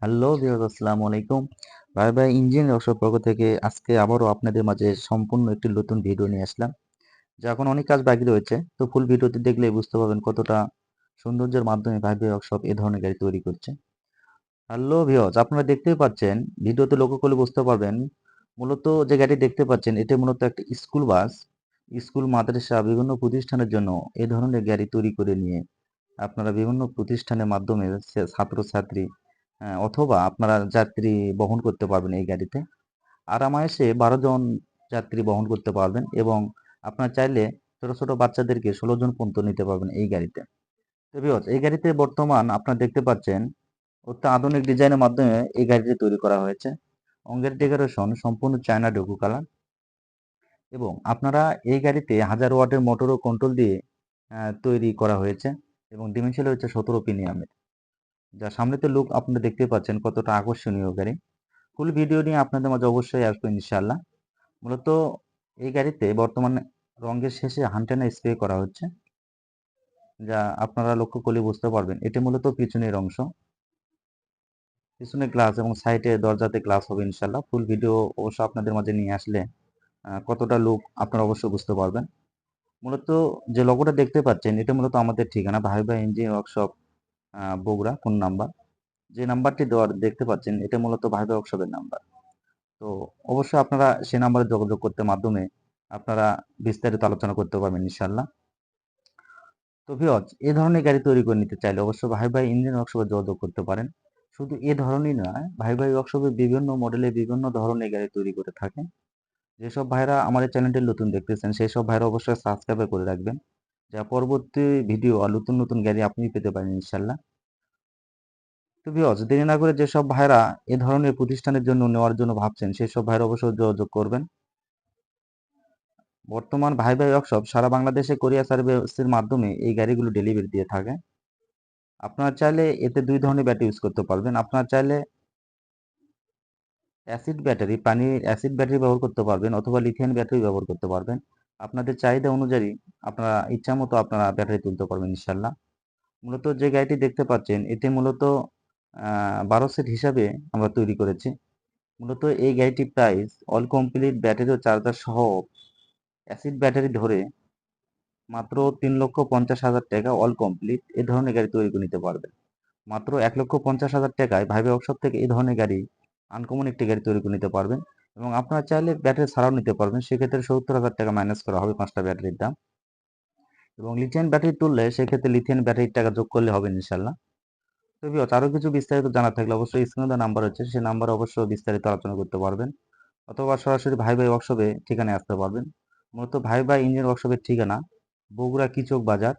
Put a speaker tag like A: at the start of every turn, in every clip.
A: Hello viewers, আসসালামু আলাইকুম। ভাই ভাই, ইঞ্জিন ওয়ার্কশপ পক্ষ থেকে আজকে আবারও আপনাদের মাঝে সম্পূর্ণ একটি নতুন ভিডিও নিয়ে আসলাম। যা এখন অনেক কাজ বাকি রয়েছে, তো ফুল ভিডিওটি দেখলে বুঝতে পারবেন কতটা সৌন্দর্যের মাধ্যমে ভাই ভাই ওয়ার্কশপ এই ধরনের গাড়ি তৈরি করছে। হ্যালো ভিউয়ার্স, আপনারা দেখতেই পাচ্ছেন ভিডিওতে লক্ষ্য করলে বুঝতে পারবেন, মূলত যে গাড়ি দেখতে পাচ্ছেন, এটা মূলত একটা স্কুল বাস স্কুল মাদ্রাসা, বিভিন্ন প্রতিষ্ঠানের জন্য এই ধরনের গাড়ি তৈরি করে নিয়ে আপনারা বিভিন্ন প্রতিষ্ঠানের মাধ্যমে ছাত্রছাত্রী অথবা আপনারা যাত্রী বহন করতে পারবেন এই গাড়িতে। আরামায়েসে বারো জন যাত্রী বহন করতে পারবেন এবং আপনার চাইলে ছোট ছোট বাচ্চাদেরকে ষোলো জন পর্যন্ত নিতে পারবেন এই গাড়িতে। এই গাড়িতে বর্তমান আপনারা দেখতে পাচ্ছেন অত্যন্ত আধুনিক ডিজাইনের মাধ্যমে এই গাড়িটি তৈরি করা হয়েছে। অঙ্গের ডেকোরেশন সম্পূর্ণ চায়না ডোকু কালার এবং আপনারা এই গাড়িতে হাজার ওয়াটের মোটর ও কন্ট্রোল দিয়ে তৈরি করা হয়েছে এবং ডিমেনশন হচ্ছে সতেরো প্রিমিয়ামের যা সামনেতে লুক আপনারা দেখতে পাচ্ছেন কতটা আকর্ষণীয় গাড়ি। ফুল ভিডিও নিয়ে আপনাদের মাঝে অবশ্যই আসব ইনশাল্লাহ মূলত এই গাড়িতে বর্তমানে রঙের শেষে হান্টেনা স্প্রে করা হচ্ছে। যা আপনারা লক্ষ্য করলে বুঝতে পারবেন, এটি মূলত পিছনের অংশ। পিছনে গ্লাস এবং সাইডে দরজাতে গ্লাস হবে ইনশাল্লাহ ফুল ভিডিও অবশ্য আপনাদের মাঝে নিয়ে আসলে কতটা লুক আপনারা অবশ্যই বুঝতে পারবেন। মূলত যে লোগোটা দেখতে পাচ্ছেন, এটা মূলত আমাদের ঠিকানা। ভাই ভাই engine workshop Bogura phone number? যে নাম্বারটি দেওয়ার, দেখতে পাচ্ছেন, এটা মূলত ভাই ভাই ওয়ার্কশপের নাম্বার। তো অবশ্যই আপনারা সে নাম্বারে যোগাযোগ করতে মাধ্যমে আপনারা বিস্তারিত আলোচনা করতে পারবেন ইনশাল্লাহ তো ভিওজ এই ধরনের গাড়ি তৈরি করে নিতে চাইলে অবশ্যই ভাই ভাই ইঞ্জিন ওয়ার্কশপে যোগাযোগ করতে পারেন। শুধু এ ধরনই নয়, ভাই ভাই ওয়ার্কশপে বিভিন্ন মডেলে বিভিন্ন ধরনের গাড়ি তৈরি করে থাকে যেসব ভাইরা আমাদের চ্যানেলটি নতুন দেখতেছেন সেই সব ভাইরা অবশ্যই সাবস্ক্রাইব করে রাখবেন। যা পরবর্তী ভিডিও আর নতুন নতুন গাড়ি আপনি পেতে পারেন, ইনশাল্লাহ। তো ভিওজ দেরি না করে যেসব ভাইরা এ ধরনের প্রতিষ্ঠানের জন্য নেওয়ার জন্য ভাবছেন সেই সব ভাইরা অবশ্যই যোগাযোগ করবেন। বর্তমান ভাই ভাই ওয়ার্কশপ সারা বাংলাদেশে কোরিয়া সার্ভিসের মাধ্যমে এই গাড়িগুলো ডেলিভারি দিয়ে থাকে। আপনার চাইলে এতে দুই ধরনের ব্যাটারি ইউজ করতে পারবেন। আপনার চাইলে অ্যাসিড ব্যাটারি পানির অ্যাসিড ব্যাটারি ব্যবহার করতে পারবেন, অথবা লিথিয়াম ব্যাটারি ব্যবহার করতে পারবেন। আপনাদের চাহিদা অনুযায়ী আপনারা ইচ্ছা মতো আপনারা ব্যাটারি তুলতে পারবেন, ইনশাল্লাহ। মূলত যে গাড়িটি দেখতে পাচ্ছেন এতে মূলত বারো সেট হিসাবে আমরা তৈরি করেছি। মূলত এই গাড়িটি প্রাইস অল কমপ্লিট ব্যাটারি ও চার্জার সহ অ্যাসিড ব্যাটারি ধরে মাত্র তিন লক্ষ পঞ্চাশ হাজার টাকা অল কমপ্লিট এই ধরনের গাড়ি তৈরি করে নিতে পারবেন। মাত্র এক লক্ষ পঞ্চাশ হাজার টাকায় ভাইবে ওয়ার্কশপ থেকে এই ধরনের গাড়ি আনকমন একটি গাড়ি তৈরি করে নিতে পারবেন। এবং আপনারা চাইলে ব্যাটারি ছাড়াও নিতে পারবেন। সেক্ষেত্রে সত্তর হাজার টাকা মাইনাস করা হবে পাঁচটা ব্যাটারির দাম। এবং লিথিয়ান ব্যাটারি তুললে সেক্ষেত্রে লিথিয়াম ব্যাটারির টাকা যোগ করলে হবে ইনশাল্লাহ তো বিয়ত আরও কিছু বিস্তারিত জানা থাকলে অবশ্যই স্ক্রিনে নাম্বার হচ্ছে সেই নাম্বার অবশ্যই বিস্তারিত আলোচনা করতে পারবেন। অথবা সরাসরি ভাই ভাই ওয়ার্কশপে ঠিকানায় আসতে পারবেন। মূলত ভাই ভাই ইঞ্জিন ওয়ার্কশপের ঠিকানা বগুড়া কিচক বাজার,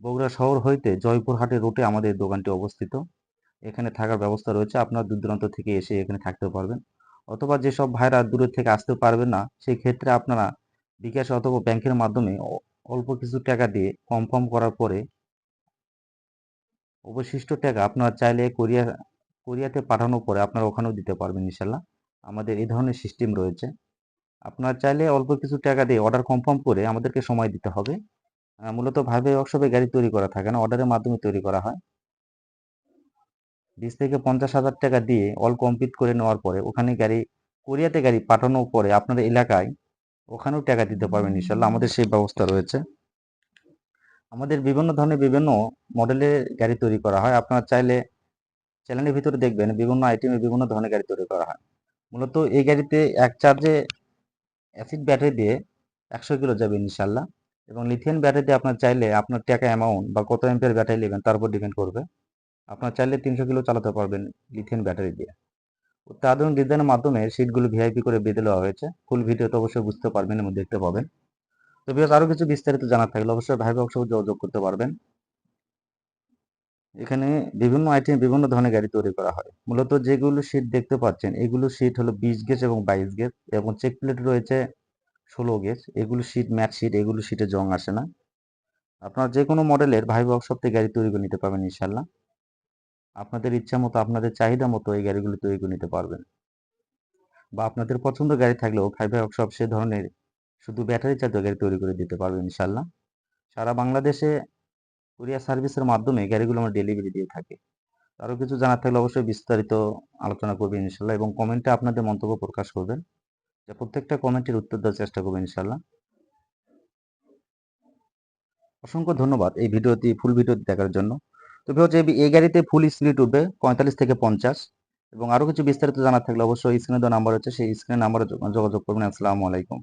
A: বগুড়া শহর হইতে জয়পুরহাটের রুটে আমাদের দোকানটি অবস্থিত। এখানে থাকার ব্যবস্থা রয়েছে। আপনার দূর দূরান্ত থেকে এসে এখানে থাকতে পারবেন। অথবা যেসব ভাইরা দূরের থেকে আসতে পারবে না সেই ক্ষেত্রে আপনারা বিকাশ অথবা ব্যাংকের মাধ্যমে অল্প কিছু টাকা দিয়ে কনফার্ম করার পরে অবশিষ্ট টাকা আপনারা চাইলে কোরিয়া কোরিয়াতে পাঠানোর পরে আপনারা ওখানেও দিতে পারবেন ইনশাল্লাহ। আমাদের এই ধরনের সিস্টেম রয়েছে। আপনারা চাইলে অল্প কিছু টাকা দিয়ে অর্ডার কনফার্ম করে আমাদেরকে সময় দিতে হবে। মূলত ভাবে ওয়ার্কশপে গাড়ি তৈরি করা থাকে না অর্ডারের মাধ্যমে তৈরি করা হয়। বিশ থেকে পঞ্চাশ হাজার টাকা দিয়ে অল কমপ্লিট করে নেওয়ার পরে ওখানে গাড়ি, কোরিয়াতে গাড়ি পাঠানোর পরে আপনাদের এলাকায় ওখানেও টাকা দিতে পারবেন ইনশাল্লাহ আমাদের সেই ব্যবস্থা রয়েছে। আমাদের বিভিন্ন ধরনের বিভিন্ন মডেলের গাড়ি তৈরি করা হয়। আপনারা চাইলে চ্যানেলের ভিতরে দেখবেন বিভিন্ন আইটেমে বিভিন্ন ধরনের গাড়ি তৈরি করা হয়। মূলত এই গাড়িতে এক চার্জে অ্যাসিড ব্যাটারি দিয়ে একশো কিলো যাবে ইনশাল্লাহ এবং লিথিয়াম ব্যাটারি দিয়ে আপনার চাইলে আপনার টাকা অ্যামাউন্ট বা কত এমপিয়ার ব্যাটারি নেবেন তার উপর ডিপেন্ড করবে। আপনার চাইলে তিনশো কিলো চালাতে পারবেন লিথিয়াম ব্যাটারি দিয়ে। অত্যাধুনিক ডিজাইনের মাধ্যমে সিটগুলো ভিআইপি করে বেঁধে দেওয়া হয়েছে। ফুল ভিডিও তো অবশ্যই বুঝতে পারবেন এবং দেখতে পাবেন। তো বিকজ আরও কিছু বিস্তারিত জানা থাকলে অবশ্যই ভাই অবশ্যই যোগাযোগ করতে পারবেন। এখানে বিভিন্ন আইটেম বিভিন্ন ধরনের গাড়ি তৈরি করা হয়। মূলত যেগুলো সিট দেখতে পাচ্ছেন, এগুলো সিট হলো বিশ গেজ এবং বাইশ গেজ এবং চেক প্লেট রয়েছে ষোলো গেজ এগুলো সিট ম্যাট সিট এগুলো সিটে জং আসে না। আপনার যে কোনো মডেলের ভাই ওয়ার্কশপ থেকে গাড়ি তৈরি করে নিতে পারবেন ইনশাল্লাহ আপনাদের ইচ্ছা মতো, আপনাদের চাহিদা মতো এই গাড়িগুলো তৈরি করে নিতে পারবেন। বা আপনাদের পছন্দ গাড়ি থাকলেও ভাই ওয়ার্কশপ সে ধরনের শুধু ব্যাটারি চালিত গাড়ি তৈরি করে দিতে পারবেন ইনশাল্লাহ সারা বাংলাদেশে কুরিয়ার সার্ভিসের মাধ্যমে গাড়িগুলো আমরা ডেলিভারি দিয়ে থাকি। আরও কিছু জানার থাকলে অবশ্যই বিস্তারিত আলোচনা করবেন ইনশাল্লাহ এবং কমেন্টে আপনাদের মন্তব্য প্রকাশ করবেন। যে প্রত্যেকটা কমেন্টের উত্তর দেওয়ার চেষ্টা করবেন ইনশাল্লাহ অসংখ্য ধন্যবাদ এই ভিডিওটি ফুল ভিডিওটি দেখার জন্য। তো হচ্ছে এই গাড়িতে ফুল স্পিড উঠবে, পঁয়তাল্লিশ থেকে পঞ্চাশ। এবং আরও কিছু বিস্তারিত জানার থাকলে অবশ্যই স্ক্রিনে দেওয়া নাম্বার হচ্ছে, সেই স্ক্রিনে নাম্বারে যোগাযোগ করবেন। আসসালামু আলাইকুম।